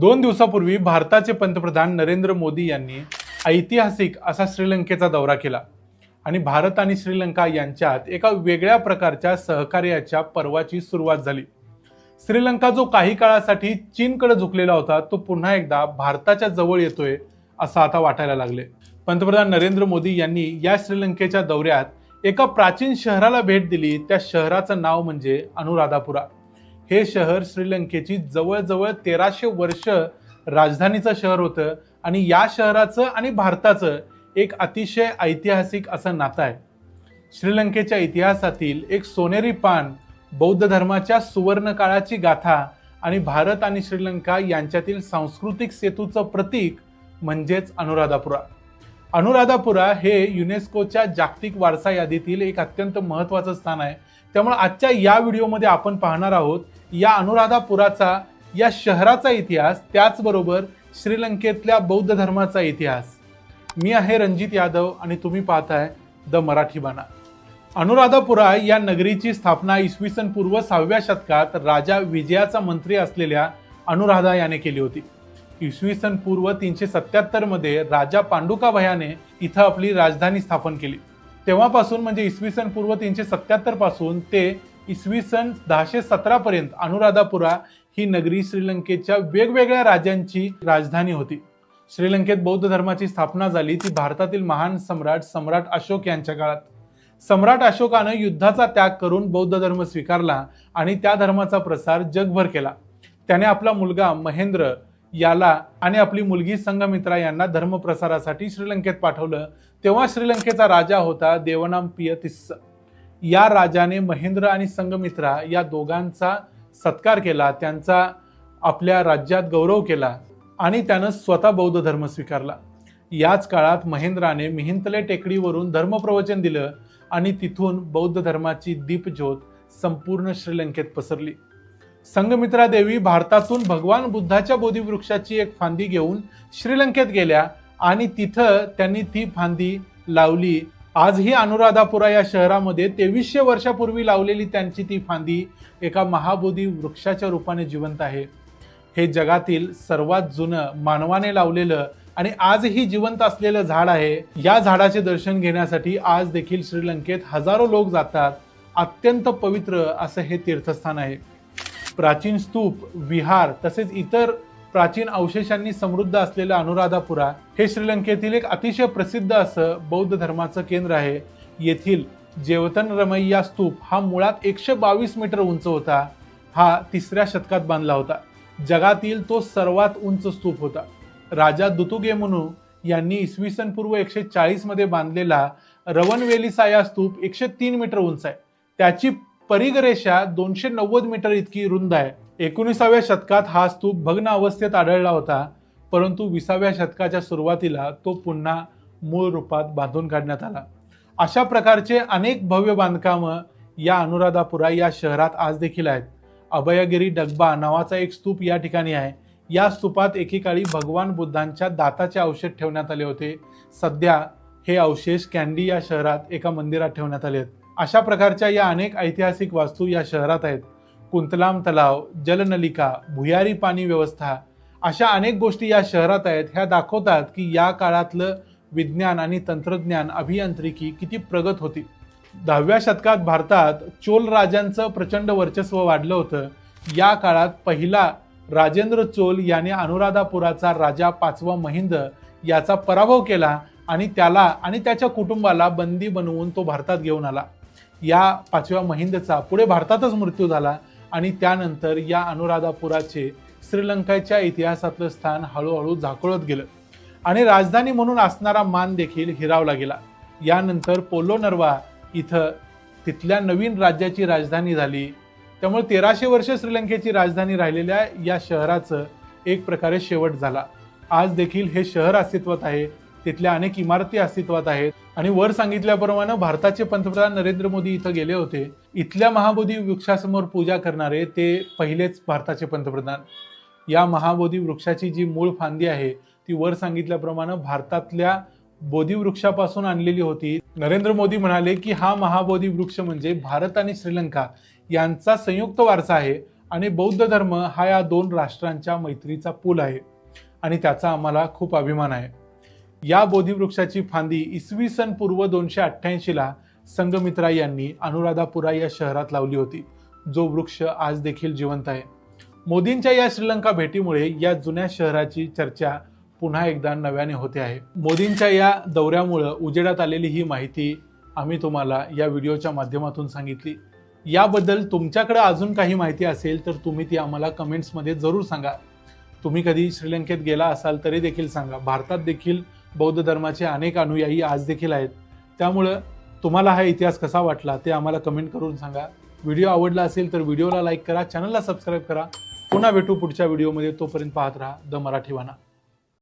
दोन दिवसापूर्वी भारताचे पंतप्रधान नरेंद्र मोदी यांनी ऐतिहासिक असा श्रीलंकेचा दौरा केला. आणि भारत आणि श्रीलंका यांच्यात एका वेगळ्या प्रकारच्या सहकार्याच्या पर्वाची सुरुवात झाली. श्रीलंका जो काही काळासाठी चीनकडे झुकलेला होता तो पुन्हा एकदा भारताच्या जवळ येतोय असं आता वाटायला लागले पंतप्रधान नरेंद्र मोदी यांनी या श्रीलंकेच्या दौऱ्यात एका प्राचीन शहराला भेट दिली. त्या शहराचं नाव म्हणजे अनुराधापुरा. हे शहर श्रीलंकेची जवळजवळ तेराशे वर्ष राजधानीचं शहर होतं आणि या शहराचं आणि भारताचं एक अतिशय ऐतिहासिक असं नातं आहे. श्रीलंकेच्या इतिहासातील एक सोनेरी पान बौद्ध धर्माच्या सुवर्ण काळाची गाथा आणि भारत आणि श्रीलंका यांच्यातील सांस्कृतिक सेतूचं प्रतीक म्हणजेच अनुराधापुरा. अनुराधापुरा हे युनेस्कोच्या जागतिक वारसा यादीतील एक अत्यंत महत्त्वाचं स्थान आहे. त्यामुळे आजच्या या व्हिडिओमध्ये आपण पाहणार आहोत या अनुराधापुराचा या शहराचा इतिहास त्याचबरोबर श्रीलंकेतल्या बौद्ध धर्माचा इतिहास. मी आहे रणजित यादव आणि तुम्ही पाहताय द मराठी बाणा. अनुराधापुरा या नगरीची स्थापना इसवी सन पूर्व सहाव्या शतकात राजा विजयाचा मंत्री असलेल्या अनुराधा याने केली होती. इसवी सन पूर्व तीनशे सत्याहत्तरमध्ये राजा पांडुका भयाने इथं आपली राजधानी स्थापन केली. तेव्हापासून म्हणजे इसवी सन पूर्व तीनशे सत्याहत्तरपासून ते इसवी सन दहाशे सतरा पर्यंत अनुराधापुरा ही नगरी श्रीलंकेच्या वेगवेगळ्या राज्यांची राजधानी होती. श्रीलंकेत बौद्ध धर्माची स्थापना झाली ती भारतातील महान सम्राट सम्राट अशोक यांच्या काळात. सम्राट अशोकानं युद्धाचा त्याग करून बौद्ध धर्म स्वीकारला आणि त्या धर्माचा प्रसार जगभर केला. त्याने आपला मुलगा महेंद्र याला आणि आपली मुलगी संघमित्रा यांना धर्मप्रसारासाठी श्रीलंकेत पाठवलं. तेव्हा श्रीलंकेचा राजा होता देवनाम पियतिस्स या राजाने महेंद्र आणि संघमित्रा या दोघांचा सत्कार केला. त्यांचा आपल्या राज्यात गौरव केला आणि त्यानं स्वतः बौद्ध धर्म स्वीकारला. याच काळात महेंद्राने मिहिंतले टेकडीवरून धर्मप्रवचन दिलं आणि तिथून बौद्ध धर्माची दीपज्योत संपूर्ण श्रीलंकेत पसरली. संगमित्रा देवी भारतातून भगवान बुद्धाच्या बोधीवृक्षाची एक फांदी घेऊन श्रीलंकेत गेल्या आणि तिथं त्यांनी ती फांदी लावली. आजही अनुराधापुरा या शहरामध्ये तेवीसशे वर्षापूर्वी लावलेली त्यांची ती फांदी एका महाबोधी वृक्षाच्या रूपाने जिवंत आहे. हे जगातील सर्वात जुनं मानवाने लावलेलं आणि आजही जिवंत असलेलं झाड आहे. या झाडाचे दर्शन घेण्यासाठी आज देखील श्रीलंकेत हजारो लोक जातात. अत्यंत पवित्र असं हे तीर्थस्थान आहे. प्राचीन स्तूप विहार तसेच इतर प्राचीन अवशेषांनी समृद्ध असलेलं अनुराधापुरा हे श्रीलंकेतील एक अतिशय प्रसिद्ध असं बौद्ध धर्माचं केंद्र आहे. येथील जेवतन रमैया स्तूप हा मुळात एकशे बावीस मीटर उंच होता. हा तिसऱ्या शतकात बांधला होता. जगातील तो सर्वात उंच स्तूप होता. राजा दुतुगेमुनू यांनी इसवी सन पूर्व एकशे चाळीसमध्ये बांधलेला बांधलेला रवनवेलिसाया स्तूप एकशे तीन मीटर उंच आहे. त्याची परिगरेषा दोनशे नव्वद मीटर इतकी रुंद आहे. एकोणीसाव्या शतकात हा स्तूप भग्न अवस्थेत आढळला होता परंतु विसाव्या शतकाच्या सुरुवातीला तो पुन्हा मूळ रूपात बांधून काढण्यात आला. अशा प्रकारचे अनेक भव्य बांधकामं या अनुराधापुरा या शहरात आज देखील आहेत. अभयगिरी डगबा नावाचा एक स्तूप या ठिकाणी आहे. या स्तूपात एकेकाळी भगवान बुद्धांच्या दाताचे अवशेष ठेवण्यात आले होते. सध्या हे अवशेष कॅन्डी या शहरात एका मंदिरात ठेवण्यात आले आहेत. अशा प्रकारच्या या अनेक ऐतिहासिक वास्तू या शहरात आहेत. कुंतलाम तलाव जलनलिका भुयारी पाणी व्यवस्था अशा अनेक गोष्टी या शहरात आहेत. ह्या दाखवतात की या काळातलं विज्ञान आणि तंत्रज्ञान अभियांत्रिकी किती प्रगत होती. दहाव्या शतकात भारतात चोल राजांचं प्रचंड वर्चस्व वाढलं होतं. या काळात पहिला राजेंद्र चोल याने अनुराधापुराचा राजा पाचवा महिंद याचा पराभव केला आणि त्याला आणि त्याच्या कुटुंबाला बंदी बनवून तो भारतात घेऊन आला. या पाचव्या महिंदचा पुढे भारतातच मृत्यू झाला आणि त्यानंतर या अनुराधापुराचे श्रीलंकेच्या इतिहासातलं स्थान हळूहळू झाकोळत गेलं. आणि राजधानी म्हणून असणारा मान देखील हिरावला गेला. यानंतर पोलो नर्वा इथं तिथल्या नवीन राज्याची राजधानी झाली. त्यामुळे तेराशे वर्ष श्रीलंकेची राजधानी राहिलेल्या या शहराचं एक प्रकारे शेवट झाला. आज देखील हे शहर अस्तित्वात आहे. तिथल्या अनेक इमारती अस्तित्वात आहेत. आणि वर सांगितल्याप्रमाणे भारताचे पंतप्रधान नरेंद्र मोदी इथं गेले होते. इथल्या महाबोधी वृक्षासमोर पूजा करणारे ते पहिलेच भारताचे पंतप्रधान. या महाबोधी वृक्षाची जी मूळ फांदी आहे ती वर सांगितल्याप्रमाणे भारतातल्या बोधी वृक्षापासून आणलेली होती. नरेंद्र मोदी म्हणाले की हा महाबोधी वृक्ष म्हणजे भारत आणि श्रीलंका यांचा संयुक्त वारसा आहे आणि बौद्ध धर्म हा या दोन राष्ट्रांच्या मैत्रीचा पूल आहे. आणि त्याचा आम्हाला खूप अभिमान आहे. या बोधीवृक्षाची फांदी इसवी सन पूर्व दोनशे अठ्ठ्याऐंशीला संगमित्रा यांनी अनुराधापुरा या शहरात लावली होती. जो वृक्ष आज देखील जिवंत आहे. मोदींच्या या श्रीलंका भेटीमुळे या जुन्या शहराची चर्चा पुन्हा एकदा नव्याने होते आहे. मोदींच्या या दौऱ्यामुळं उजेडात आलेली ही माहिती आम्ही तुम्हाला या व्हिडिओच्या माध्यमातून सांगितली. याबद्दल तुमच्याकडे अजून काही माहिती असेल तर तुम्ही ती आम्हाला कमेंट्समध्ये जरूर सांगा. तुम्ही कधी श्रीलंकेत गेला असाल तरी देखील सांगा. भारतात देखील बौद्ध धर्माचे अनेक अनुयायी आज देखील आहेत. त्यामुळं तुम्हाला हा इतिहास कसा वाटला ते आम्हाला कमेंट करून सांगा. व्हिडिओ आवडला असेल तर व्हिडिओला लाईक करा चॅनलला सबस्क्राईब करा. पुन्हा भेटू पुढच्या व्हिडिओमध्ये तोपर्यंत पाहत राहा. द मराठीवाना